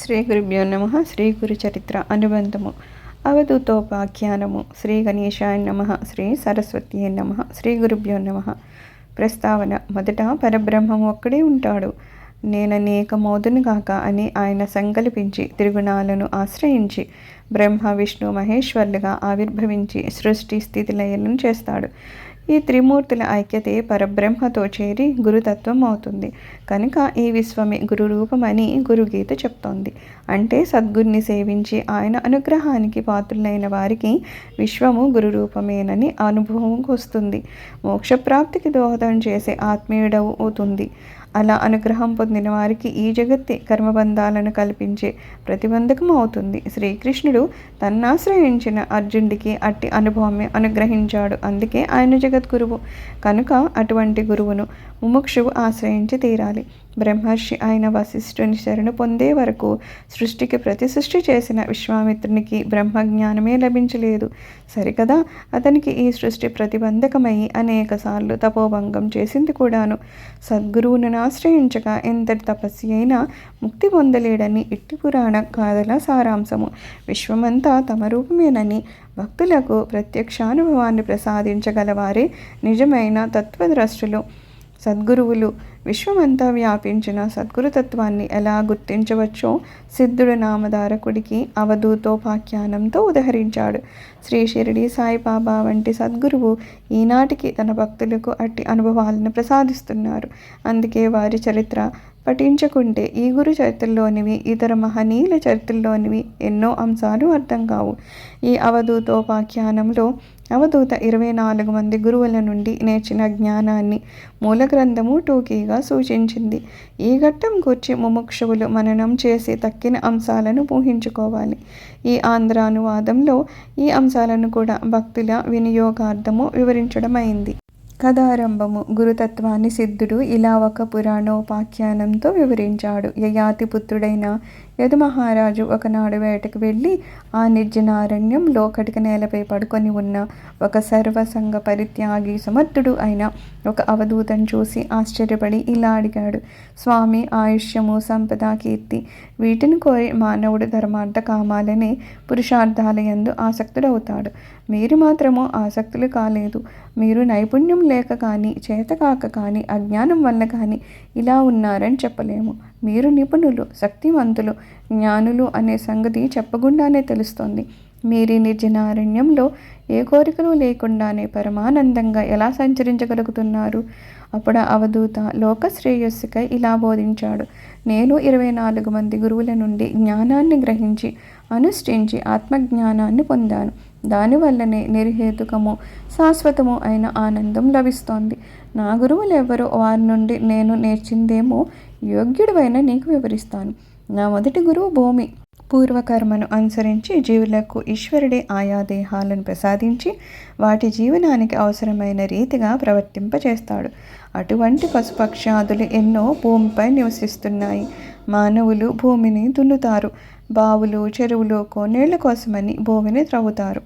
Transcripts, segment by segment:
శ్రీ గురుభ్యో నమ శ్రీ గురు చరిత్ర అనుబంధము. అవధూతోపాఖ్యానము శ్రీ గణేశాయ నమ శ్రీ సరస్వతి నమ శ్రీ గురుభ్యో నమ. ప్రస్తావన మొదట పరబ్రహ్మం ఒక్కడే ఉంటాడు. నేననేక మోదును గాక అని ఆయన సంకల్పించి త్రిగుణాలను ఆశ్రయించి బ్రహ్మ విష్ణు మహేశ్వర్లుగా ఆవిర్భవించి సృష్టి స్థితి లయలను చేస్తాడు. ఈ త్రిమూర్తుల ఐక్యతే పరబ్రహ్మతో చేరి గురుతత్వం అవుతుంది. కనుక ఈ విశ్వమే గురు రూపమని గురుగీత చెప్తోంది. అంటే సద్గురిని సేవించి ఆయన అనుగ్రహానికి పాత్రులైన వారికి విశ్వము గురు రూపమేనని అనుభవం వస్తుంది. మోక్షప్రాప్తికి దోహదం చేసే ఆత్మీయుడవు అవుతుంది అలా అనుగ్రహం పొందిన వారికి ఈ జగత్తే కర్మబంధాలను కల్పించే ప్రతిబంధకం అవుతుంది. శ్రీకృష్ణుడు తన్నాశ్రయించిన అర్జునుడికి అట్టి అనుభవమే అనుగ్రహించాడు. అందుకే ఆయన జగద్గురువు. కనుక అటువంటి గురువును ముముక్షువు ఆశ్రయించి తీరాలి. బ్రహ్మర్షి అయిన వశిష్ఠుని శరణు పొందే వరకు సృష్టికి ప్రతి సృష్టి చేసిన విశ్వామిత్రునికి బ్రహ్మజ్ఞానమే లభించలేదు. సరికదా? అతనికి ఈ సృష్టి ప్రతిబంధకమై అనేకసార్లు తపోభంగం చేసింది కూడాను. సద్గురువును ఆశ్రయించక ఎంతటి తపస్సు అయినా ముక్తి పొందలేడని ఇట్టి పురాణ కాదల సారాంశము. విశ్వమంతా తమ రూపమేనని భక్తులకు ప్రత్యక్షానుభవాన్ని ప్రసాదించగలవారే నిజమైన తత్వద్రష్టులు. సద్గురువులు విశ్వమంతా వ్యాపించిన సద్గురుతత్వాన్ని ఎలా గుర్తించవచ్చో సిద్ధుడు నామధారకుడికి అవధూతోపాఖ్యానంతో ఉదహరించాడు. శ్రీ షిరిడి సాయిబాబా వంటి సద్గురువు ఈనాటికి తన భక్తులకు అట్టి అనుభవాలను ప్రసాదిస్తున్నారు. అందుకే వారి చరిత్ర పఠించకుంటే ఈ గురు చరిత్రలోనివి ఇతర మహనీయుల చరిత్రలోనివి ఎన్నో అంశాలు అర్థం కావు. ఈ అవధూతోపాఖ్యానంలో అవధూత ఇరవై నాలుగు మంది గురువుల నుండి నేర్చిన జ్ఞానాన్ని మూల గ్రంథము టూకీగా సూచించింది. ఈ ఘట్టం కూర్చి ముముక్షువులు మననం చేసి తక్కిన అంశాలను ఊహించుకోవాలి. ఈ ఆంధ్రానువాదంలో ఈ అంశాలను కూడా భక్తుల వినియోగార్థము వివరించడం అయింది కథారంభము గురుతత్వాన్ని సిద్ధుడు ఇలా ఒక పురాణోపాఖ్యానంతో వివరించాడు. యయాతి పుత్రుడైన యదుమహారాజు ఒకనాడు వేటకు వెళ్ళి ఆ నిర్జనారణ్యంలో కటిక నేలపై పడుకొని ఉన్న ఒక సర్వసంగ పరిత్యాగి సమర్థుడు అయిన ఒక అవధూతను చూసి ఆశ్చర్యపడి ఇలా అడిగాడు స్వామి ఆయుష్యము సంపద కీర్తి వీటిని కోరి మానవుడు ధర్మార్థ కామాలనే పురుషార్థాలయందు ఆసక్తుడవుతాడు. మీరు మాత్రము ఆసక్తులు కాలేదు. మీరు నైపుణ్యం లేక కానీ చేతకాక కానీ అజ్ఞానం వల్ల కానీ ఇలా ఉన్నారని చెప్పలేము. మీరు నిపుణులు శక్తివంతులు జ్ఞానులు అనే సంగతి చెప్పకుండానే తెలుస్తోంది. మీరు నిర్జనారణ్యంలో ఏ కోరికలు లేకుండానే పరమానందంగా ఎలా సంచరించగలుగుతున్నారు? అప్పుడు అవధూత లోక శ్రేయస్సుకై ఇలా బోధించాడు. నేను ఇరవై నాలుగు మంది గురువుల నుండి జ్ఞానాన్ని గ్రహించి అనుష్ఠించి ఆత్మజ్ఞానాన్ని పొందాను. దానివల్లనే నిర్హేతుకము శాశ్వతము అయిన ఆనందం లభిస్తోంది. నా గురువులు ఎవరు వారి నుండి నేను నేర్చిందేమో యోగ్యుడివైన నీకు వివరిస్తాను. నా మొదటి గురువు భూమి. పూర్వకర్మను అనుసరించి జీవులకు ఈశ్వరుడే ఆయా దేహాలను ప్రసాదించి వాటి జీవనానికి అవసరమైన రీతిగా ప్రవర్తింపచేస్తాడు. అటువంటి పశుపక్షాదులు ఎన్నో భూమిపై నివసిస్తున్నాయి. మానవులు భూమిని దున్నుతారు. బావులు చెరువులు కోనేళ్ళ కోసమని భూమిని త్రవ్వుతారు.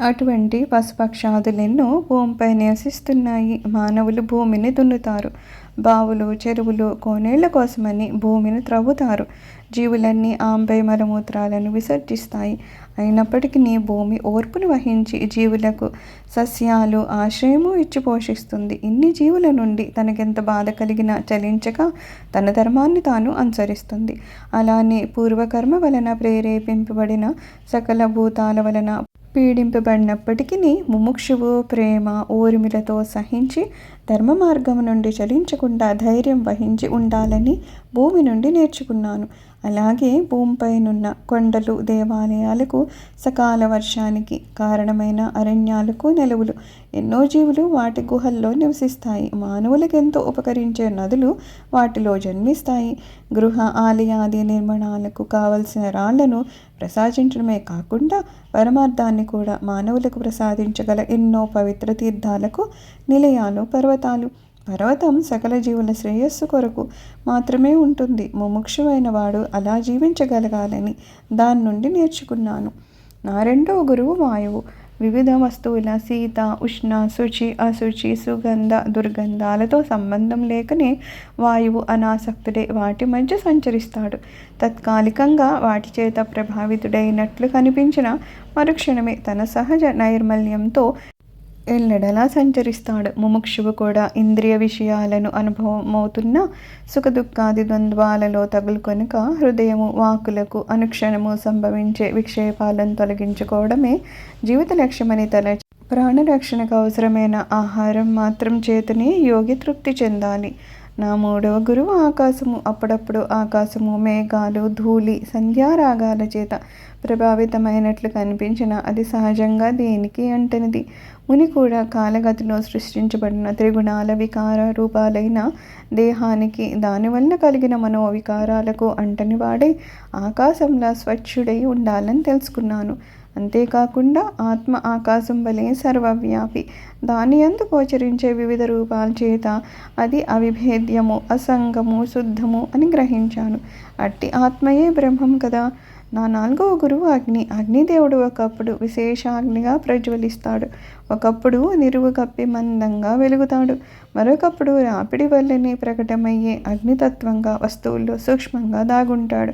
అటువంటి పశుపక్షాదులెన్నో భూమిపై నివసిస్తున్నాయి. మానవులు భూమిని దున్నుతారు. బావులు చెరువులు కోనేళ్ళ కోసమని భూమిని త్రవ్వుతారు. జీవులన్నీ ఆంబై మలమూత్రాలను విసర్జిస్తాయి. అయినప్పటికీ భూమి ఓర్పును వహించి జీవులకు సస్యాలు ఆశ్రయము ఇచ్చి పోషిస్తుంది. ఇన్ని జీవుల నుండి తనకెంత బాధ కలిగినా చలించక తన ధర్మాన్ని తాను అనుసరిస్తుంది. అలానే పూర్వకర్మ వలన ప్రేరేపింపబడిన సకల భూతాల వలన పీడింపబడినప్పటికీ ముముక్షువు ప్రేమ ఓరిమిలతో సహించి ధర్మ మార్గం నుండి చలించకుండా ధైర్యం వహించి ఉండాలని భూమి నుండి నేర్చుకున్నాను. అలాగే భూమిపైనున్న కొండలు దేవాలయాలకు సకాల వర్షానికి కారణమైన అరణ్యాలకు నెలవులు. ఎన్నో జీవులు వాటి గుహల్లో నివసిస్తాయి. మానవులకు ఎంతో ఉపకరించే నదులు వాటిలో జన్మిస్తాయి. గృహ ఆలయాది నిర్మాణాలకు కావలసిన రాళ్ళను ప్రసాదించడమే కాకుండా పరమార్థాన్ని కూడా మానవులకు ప్రసాదించగల ఎన్నో పవిత్ర తీర్థాలకు నిలయాలు పర్వతాలు. పర్వతం సకల జీవుల శ్రేయస్సు కొరకు మాత్రమే ఉంటుంది. ముముక్షువైన వాడు అలా జీవించగలగాలని దాని నుండి నేర్చుకున్నాను. నా రెండవ గురువు వాయువు. వివిధ వస్తువుల శీత ఉష్ణ శుచి అశుచి సుగంధ దుర్గంధాలతో సంబంధం లేకనే వాయువు అనాసక్తుడే వాటి మధ్య సంచరిస్తాడు. తత్కాలికంగా వాటి చేత ప్రభావితుడైనట్లు కనిపించిన మరుక్షణమే తన సహజ నైర్మల్యంతో ఎల్లడలా సంచరిస్తాడు. ముముక్షువు కూడా ఇంద్రియ విషయాలను అనుభవమవుతున్న సుఖదుఖాది ద్వంద్వాలలో తగులుకొనుక హృదయము వాకులకు అనుక్షణము సంభవించే విక్షేపాలను తొలగించుకోవడమే జీవిత లక్ష్యమని తల ప్రాణరక్షణకు అవసరమైన ఆహారం మాత్రం చేతనే యోగి తృప్తి చెందాలి. నా మూడవ గురువు ఆకాశము. అప్పుడప్పుడు ఆకాశము మేఘాలు ధూళి సంధ్యారాగాల చేత ప్రభావితమైనట్లు కనిపించిన అది సహజంగా దేనికి అంటనిది? ముని కూడా కాలగతిలో సృష్టించబడిన త్రిగుణాల వికార రూపాలైన దేహానికి దానివల్ల కలిగిన మనోవికారాలకు అంటని వాడై ఆకాశంలా స్వచ్ఛుడై ఉండాలని తెలుసుకున్నాను. అంతేకాకుండా ఆత్మ ఆకాశం వలె సర్వవ్యాపి. దాని అందు గోచరించే వివిధ రూపాల చేత అది అవిభేద్యము అసంగము శుద్ధము అని గ్రహించాను. అట్టి ఆత్మయే బ్రహ్మం కదా. నా నాలుగవ గురువు అగ్ని. అగ్నిదేవుడు ఒకప్పుడు విశేషాగ్నిగా ప్రజ్వలిస్తాడు. ఒకప్పుడు నిరువు కప్పి మందంగా వెలుగుతాడు. మరొకప్పుడు రాపిడి వల్లనే ప్రకటమయ్యే అగ్నితత్వంగా వస్తువుల్లో సూక్ష్మంగా దాగుంటాడు.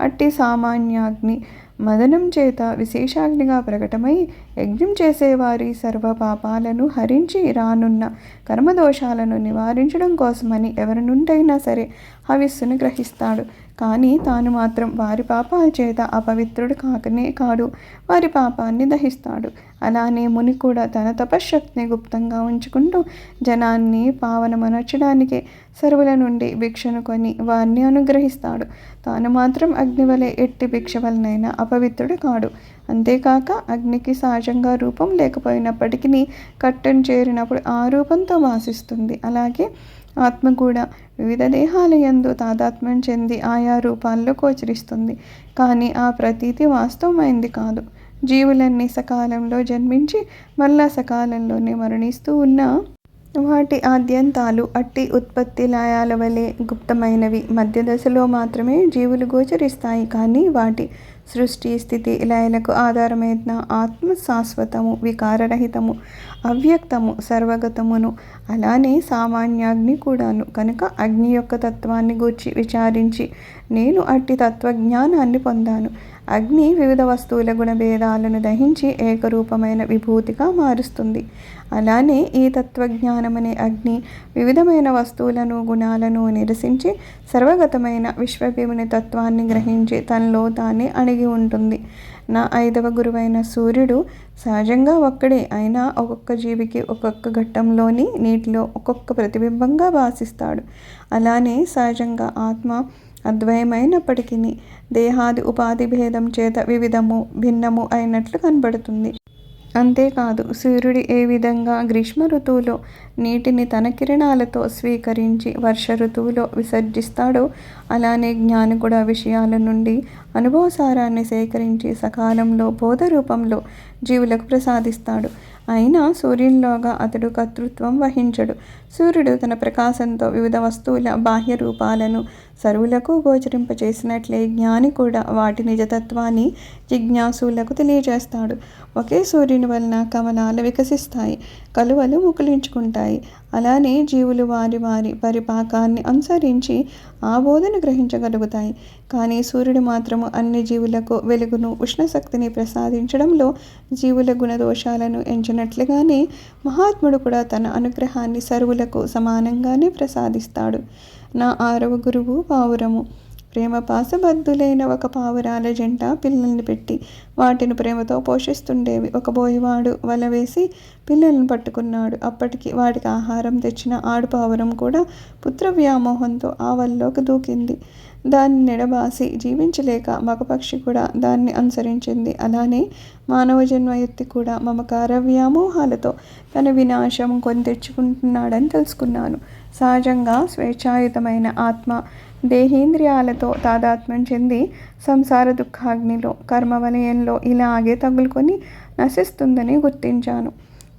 అట్టి సామాన్యాగ్ని మదనం చేత విశేషాగ్నిగా ప్రకటమై యజ్ఞం చేసేవారి సర్వ పాపాలను హరించి రానున్న కర్మదోషాలను నివారించడం కోసమని ఎవరి నుండైనా సరే హవిస్సును గ్రహిస్తాడు. కానీ తాను మాత్రం వారి పాపాల చేత అపవిత్రుడు కాకనే కాడు. వారి పాపాన్ని దహిస్తాడు. అలానే ముని కూడా తన తపశ్శక్తిని గుప్తంగా ఉంచుకుంటూ జనాన్ని పావనమనర్చడానికి సర్వుల నుండి భిక్షను కొని వారిని అనుగ్రహిస్తాడు. తాను మాత్రం అగ్ని వలె ఎట్టి భిక్ష వలనైనా అపవిత్రుడు కాడు. అంతేకాక అగ్నికి సహజంగా రూపం లేకపోయినప్పటికీ కట్టెను చేరినప్పుడు ఆ రూపంతో వాసిస్తుంది. అలాగే ఆత్మ కూడా వివిధ దేహాల ఎందు తాదాత్మ్యం చెంది ఆయా రూపాల్లో గోచరిస్తుంది. కానీ ఆ ప్రతీతి వాస్తవమైంది కాదు. జీవులన్నీ సకాలంలో జన్మించి మళ్ళా సకాలంలోనే మరణిస్తూ ఉన్న వాటి ఆద్యంతాలు అట్టి ఉత్పత్తి లయాల వలె గుప్తమైనవి. మధ్య దశలో మాత్రమే జీవులు గోచరిస్తాయి. కానీ వాటి సృష్టి స్థితి లయలకు ఆధారమైన ఆత్మ శాశ్వతము వికారరహితము అవ్యక్తము సర్వగతమును. అలానే సామాన్యాగ్ని కూడాను. కనుక అగ్ని యొక్క తత్వాన్ని గూర్చి విచారించి నేను అట్టి తత్వజ్ఞానాన్ని పొందాను. అగ్ని వివిధ వస్తువుల గుణభేదాలను దహించి ఏకరూపమైన విభూతిగా మారుస్తుంది. అలానే ఈ తత్వజ్ఞానమనే అగ్ని వివిధమైన వస్తువులను గుణాలను నిరసించి సర్వగతమైన విశ్వభీముని తత్వాన్ని గ్రహించి తనలో తానే అణిగి ఉంటుంది. నా ఐదవ గురువైన సూర్యుడు సహజంగా ఒక్కడే అయినా ఒక్కొక్క జీవికి ఒక్కొక్క ఘట్టంలోని నీటిలో ఒక్కొక్క ప్రతిబింబంగా భాసిస్తాడు అలానే సహజంగా ఆత్మ అద్వయమైనప్పటికీ దేహాది ఉపాధి భేదం చేత వివిధము భిన్నము అయినట్లు కనబడుతుంది. అంతేకాదు సూర్యుడు ఏ విధంగా గ్రీష్మ ఋతువులో నీటిని తన కిరణాలతో స్వీకరించి వర్ష ఋతువులో విసర్జిస్తాడో అలానే జ్ఞాని కూడా విషయాల నుండి అనుభవసారాన్ని సేకరించి సకాలంలో బోధ రూపంలో జీవులకు ప్రసాదిస్తాడు. అయినా సూర్యునిలోగా అతడు కర్తృత్వం వహించడు. సూర్యుడు తన ప్రకాశంతో వివిధ వస్తువుల బాహ్య రూపాలను సరువులకు గోచరింపచేసినట్లే జ్ఞాని కూడా వాటి నిజతత్వాన్ని జిజ్ఞాసులకు తెలియజేస్తాడు. ఒకే సూర్యుని వలన కమలాలు వికసిస్తాయి కలువలు ముకులించుకుంటాయి అలానే జీవులు వారి వారి పరిపాకాన్ని అనుసరించి ఆ బోధను గ్రహించగలుగుతాయి. కానీ సూర్యుడు మాత్రము అన్ని జీవులకు వెలుగును ఉష్ణశక్తిని ప్రసాదించడంలో జీవుల గుణదోషాలను ఎంచినట్లుగానే మహాత్ముడు కూడా తన అనుగ్రహాన్ని సర్వులకు సమానంగానే ప్రసాదిస్తాడు. నా ఆరవ గురువు పావురము. ప్రేమ పాసబద్ధులైన ఒక పావురాల జంట పిల్లల్ని పెట్టి వాటిని ప్రేమతో పోషిస్తుండేవి. ఒక బోయివాడు వల వేసి పిల్లలను పట్టుకున్నాడు. అప్పటికి వాటికి ఆహారం తెచ్చిన ఆడుపావురం కూడా పుత్ర వ్యామోహంతో ఆ వల్లోకి దూకింది. దాన్ని నిడబాసి జీవించలేక మగపక్షి కూడా దాన్ని అనుసరించింది. అలానే మానవ జన్మ ఎత్తి కూడా మమకార వ్యామోహాలతో తన వినాశం కొని తెచ్చుకుంటున్నాడని తెలుసుకున్నాను. సహజంగా స్వేచ్ఛాయుతమైన ఆత్మ దేహేంద్రియాలతో తాదాత్మ్యం చెంది సంసార దుఃఖాగ్నిలో కర్మవలయంలో ఇలాగే తగులుకొని నశిస్తుందని గుర్తించాను.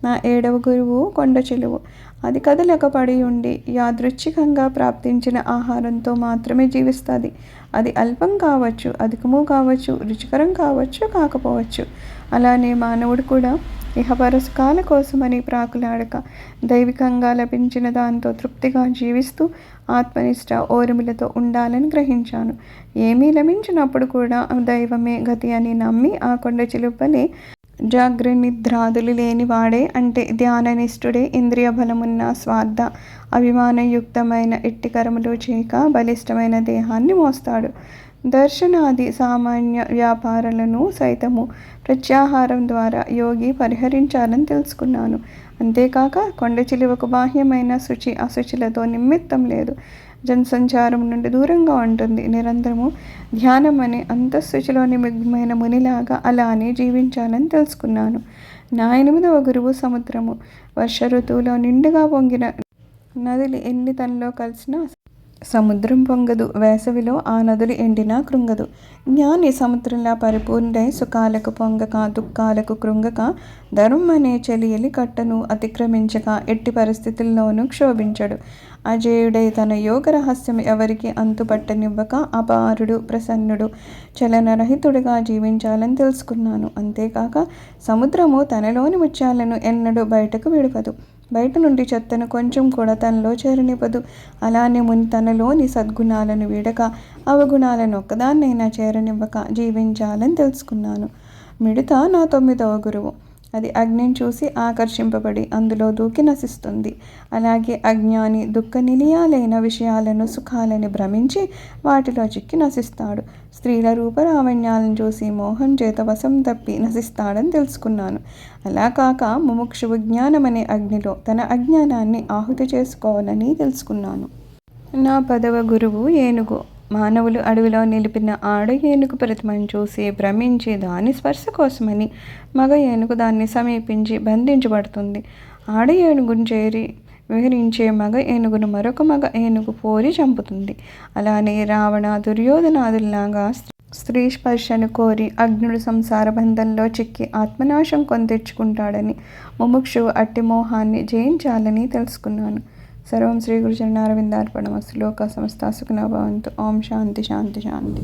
నా ఏడవ గురువు కొండ చెలువు. అది కదలక పడి ఉండి యాదృచ్ఛికంగా ప్రాప్తించిన ఆహారంతో మాత్రమే జీవిస్తుంది. అది అల్పం కావచ్చు అధికము కావచ్చు రుచికరం కావచ్చు కాకపోవచ్చు. అలానే మానవుడు కూడా ఇహపర కోసమని ప్రాకులాడక దైవికంగా లభించిన దాంతో తృప్తిగా జీవిస్తూ ఆత్మనిష్ట ఓర్మిలతో ఉండాలని గ్రహించాను. ఏమీ లభించినప్పుడు కూడా దైవమే గతి అని నమ్మి ఆ కొండ చిలుపలే జాగ్రనిద్రాదులు లేని వాడే అంటే ధ్యాననిష్ఠుడే ఇంద్రియ బలమున్న స్వార్థ అభిమానయుక్తమైన ఎట్టి కర్మలు చేయక బలిష్టమైన దేహాన్ని మోస్తాడు. దర్శనాది సామాన్య వ్యాపారాలను సైతము ప్రత్యాహారం ద్వారా యోగి పరిహరించాలని తెలుసుకున్నాను. అంతేకాక కొండ చిలువకు బాహ్యమైన శుచి అశుచిలతో నిమిత్తం లేదు. జనసంచారం నుండి దూరంగా ఉంటుంది. నిరంతరము ధ్యానం అనే అంతఃశుచిలో నిమగ్నమైన మునిలాగా అలానే జీవించాలని తెలుసుకున్నాను. నా ఎనిమిదవ గురువు సముద్రము. వర్ష ఋతువులో నిండుగా పొంగిన నదులు ఎన్ని తనలో కలిసినా సముద్రం పొంగదు వేసవిలో ఆ నదులు ఎండినా కృంగదు. జ్ఞాని సముద్రంలా పరిపూర్ణై సుఖాలకు పొంగక దుఃఖాలకు కృంగక ధర్మం అనే చెలియలి కట్టను అతిక్రమించక ఎట్టి పరిస్థితుల్లోనూ క్షోభించడు. అజేయుడై తన యోగ రహస్యం ఎవరికి అంతుపట్టనివ్వక అపారుడు ప్రసన్నుడు చలనరహితుడిగా జీవించాలని తెలుసుకున్నాను. అంతేకాక సముద్రము తనలోని ముత్యాలను ఎన్నడూ బయటకు విడవదు. బయట నుండి చెత్తను కొంచెం కూడా తనలో చేరనివ్వదు. అలానే ముని తనలోని సద్గుణాలను వీడక అవగుణాలను ఒక్కదాన్నైనా చేరనివ్వక జీవించాలని తెలుసుకున్నాను. మిడత నా తొమ్మిదవ గురువు. అది అగ్నిని చూసి ఆకర్షింపబడి అందులో దూకి నశిస్తుంది. అలాగే అజ్ఞాని దుఃఖ నిలయాలైన విషయాలను సుఖాలని భ్రమించి వాటిలో చిక్కి నశిస్తాడు. స్త్రీల రూపరావణ్యాలను చూసి మోహం చేత వశం తప్పి నశిస్తాడని తెలుసుకున్నాను. అలా కాక ముముక్షువు విజ్ఞానం అనే అగ్నిలో తన అజ్ఞానాన్ని ఆహుతి చేసుకోవాలని తెలుసుకున్నాను. నా పదవ గురువు ఏనుగు. మానవులు అడవిలో నిలిపిన ఆడ ఏనుగు ప్రతిమను చూసి భ్రమించి దాని స్పర్శ కోసమని మగ ఏనుగు దాన్ని సమీపించి బంధించబడుతుంది. ఆడ ఏనుగును చేరి విహరించే మగ ఏనుగును మరొక మగ ఏనుగు పోరి చంపుతుంది. అలానే రావణ దుర్యోధనాదుల్లాగా స్త్రీ స్పర్శను కోరి అగ్నుడు సంసార బంధంలో చిక్కి ఆత్మనాశం కొని తెచ్చుకుంటాడని ముముక్షువు అట్టి మోహాన్ని జయించాలని తెలుసుకున్నాను. సర్వం శ్రీ గురుచరణారవిందార్పణమస్తు లోక సమస్త సుఖినో భవంతు ఓం శాంతి శాంతి శాంతి.